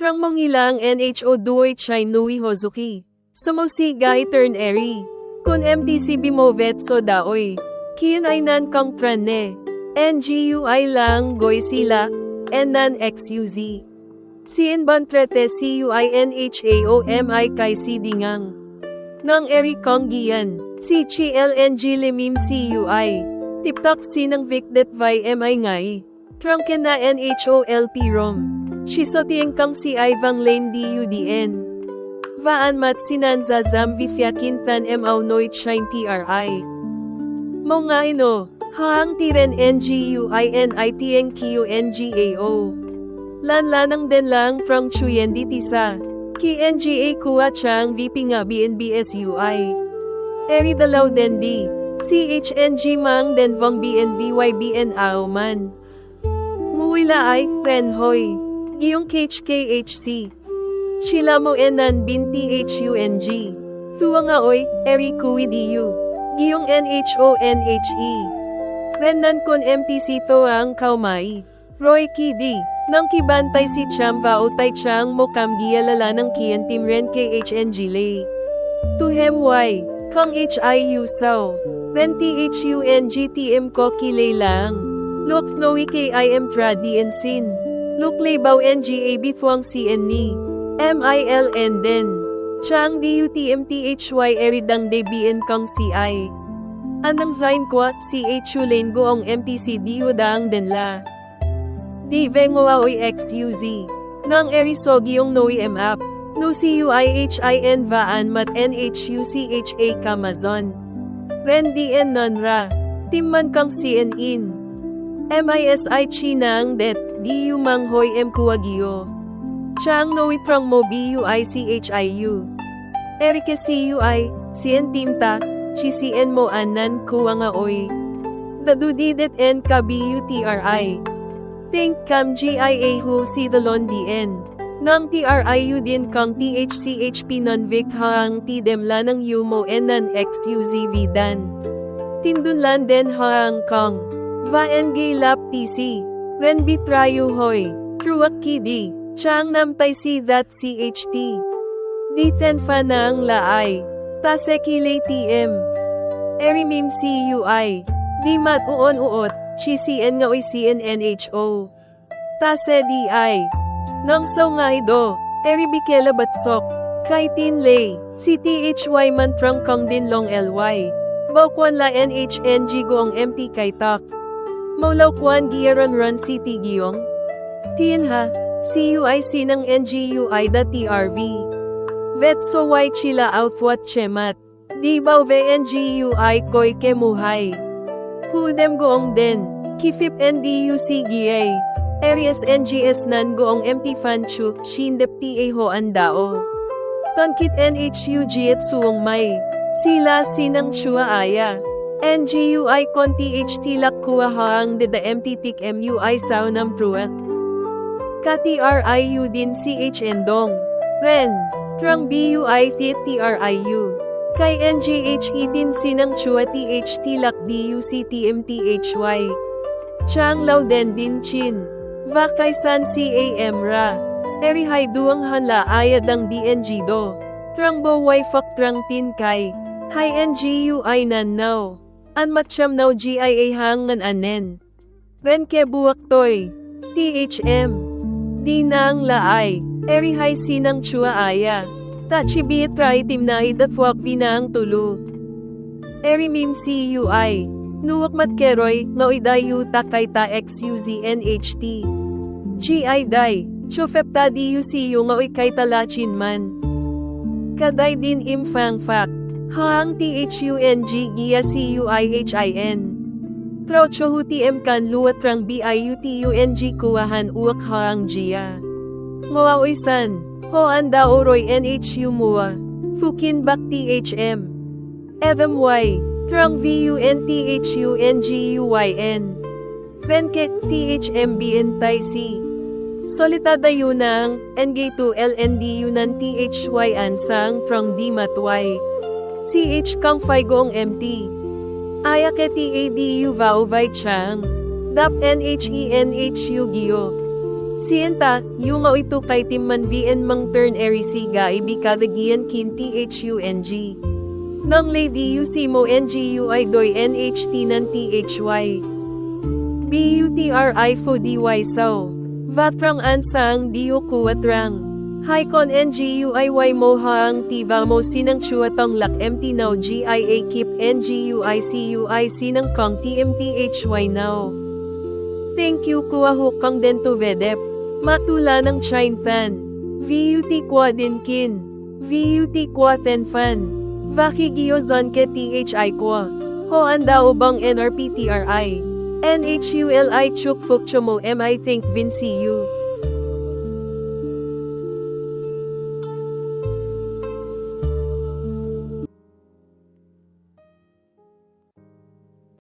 Trang mangilang NHO Duoy Chai Nui Hozuki. Sumosi Gai Turn Eri. Kun MTC Bimovet So Daoy. Kian ay nan kang tran ne. NGUI lang goy sila. Enan XUZ. Sien bantrete CUINHAOMI kay si dingang. Nang eri kong giyan. Si Chi LNG limim CUI. Tiptak sinang Vicdet Vi MI ngay. Trunken na NHOLP ROM. Shisotieng kang si Ivang Lane DUDN. Vaan mat sinanza zam vifyakin than MO noit shine TRI. Mo nga ino, haang tiren NGUINITNG QNGAO. Lan lanang den lang trong chuyen di tisa. Ki NGA kuwa chang VP nga BNBSUI. Eri dalaw den di. CHNG mang den vong BNBYBN man. Muwila ay, Renhoy. Giyong KHKHC. Shila mo enan bin THUNG. Thua nga oy, eri kuwi diyu. Giyong NHONHE. Renan kon MTC to ang kaumay. Roy Kidi. Nang kibantay si Cham Vao tay Chang mo kam giyalala ng kian tim ren KHNG lay. Tuhem Y. Kang HIU sao. Ren THUNGTM ko kilay lang. Look KIM Tradi and Sin. Look Labaw NGAB Thuang CN ni. MILN den. Chang DUTMTHY Eridang DBN Kang CI. Anang zain kwa CHU lane go ang MTC diudang den la. Di vengoa oy XUZ. Nang erisogi yung noi map. No CUIHIN vaan mat NHUCHA kamazon. Ren DN nonra. Timman kang CN in. MISI Chinang det, DU Manghoy M Kuwagyo. Chang no itrang mo BUICHIU. Erike CUI, CN Timta, Chi CN mo anan kuwa nga oy. Dadudidet N ka BUTRI. Think kam GIA hu si the DN. Nang TRIU din kang THCHP non Vic hang tidemla ng UMO enan XUZV dan. Tindunlan den hang kang. Va NG Lap TC. Ren Bitrayo Hoy. Truak Kidi. Chang Namtay Si That CHT. Di Ten Fa Nang Laay. Tasekile TM. Erimim CUI. Di Mat Uon Uot. Chi CN nga oy CNNHO. Tase DI. Nang saw nga ido. Eri Bikela Batsok. Kay Tin Lay. CTHY Mantrang Kang Din Long LY. Bawkwan la NHNG Gong MT Kay Tak. Maulaw kwan giyaran run city giyong. Tien ha, CUIC ng NGUI da TRV. Vet so why chila outwat chemat. Di baw ve NGUI koy kemuhay. Hudem goong den, kifip NDUC giyay. Areas NGS nan goong MT fanchu, shindep TA ho andao. Tonkit NHUG at suong may. Sila sinang chua aya. NGUI kon THT lak kuwa hang de da MT tik MUI sao nam truak. KTRIU din CH endong. Ren. Trong BUI thiet TRIU. Kay NGHE din sinang chua THT lak DUC TMTHY. Chang Lao den din chin. Vakay san CAM ra. Eri hai duang hanla ayadang DNG do. Trong bo wai fak trang tin kay. Hai NGUI nan now. An matsyam now GIA hang ngan anen. Ren ke buwak toy. THM. Di nang laay. Eri hay sinang chua aya. Ta chibi try tim na idatwak vinang tulu. Eri mim CUI. Nuwak mat keroy, ngauidayu takay ta XUZNHT. GI day. Chofep ta DUCU ngaoy kay talachin man. Kaday din imfang fact. Hang THUNG Gia CUIHIN. Trocho huti em kan luwatrang BIUTUNG kuwahan uwak hang Gia. Mawaoy san. Ho anda oroy NHU mua. Fukin bak THM. Evam Y. Trong VUNTHUNGUYN. Renket THMBN Tai C. Solitada yunang, NG2 LND yunan THY ansang trong di matway. CH kang fai gong MT. Aya ke TADU vao vai chang. Dap NHENHU gyo. Sienta, yung nga ito kay timman vn mang turn eri siga ibikadagian kin thung. Nang lady usimo ngui doy nht nan thy. Butri fo dy so. Vatrang ansang diyo kuwatrang. Haikon ngui mo haang tiva mo sinang chuatong lak mt now gia kip ngui cui sinang kong tmthy now. Thank you kuahuk kang dento vedep. Matula ng Chine Fan. VUT kwa din kin. VUT kwa ten fan. Vakigio zon ke THI kwa. Ho andao bang NRPTRI. NHULI chuk fuk chomo M I think Vinci U.